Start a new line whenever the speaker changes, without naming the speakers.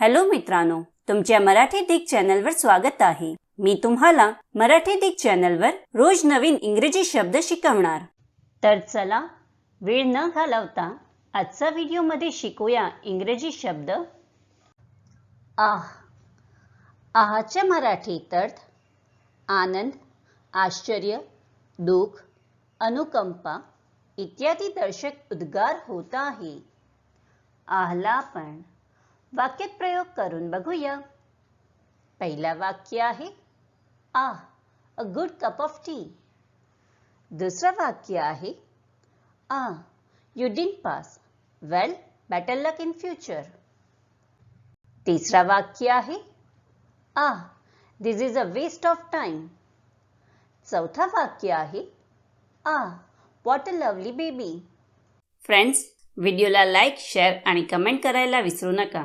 Hello मित्रांनो तुमच्या मराठी दिग चॅनलवर स्वागत आहे. मी तुम्हाला मराठी दिग चॅनलवर रोज नवीन इंग्रजी शब्द शिकवणार. तर चला वेळ न घालवता आजचा व्हिडिओमध्ये शिकूया इंग्रजी शब्द. आह आहाच्या मराठीत अर्थ आनंद आश्चर्य दुःख अनुकंपा इत्यादी दर्शक उद्गार होत आहे. आहला पण वाक्यात प्रयोग करून बघूया. पहिला वाक्य आहे आ a good cup of tea दुसरं वाक्य आहे आ you didn't pass well better luck in future तिसरा वाक्य आहे आ this is a waste of time चौथा वाक्य आहे आ what a lovely baby friends व्हिडिओला लाईक शेअर आणि कमेंट करायला विसरू नका.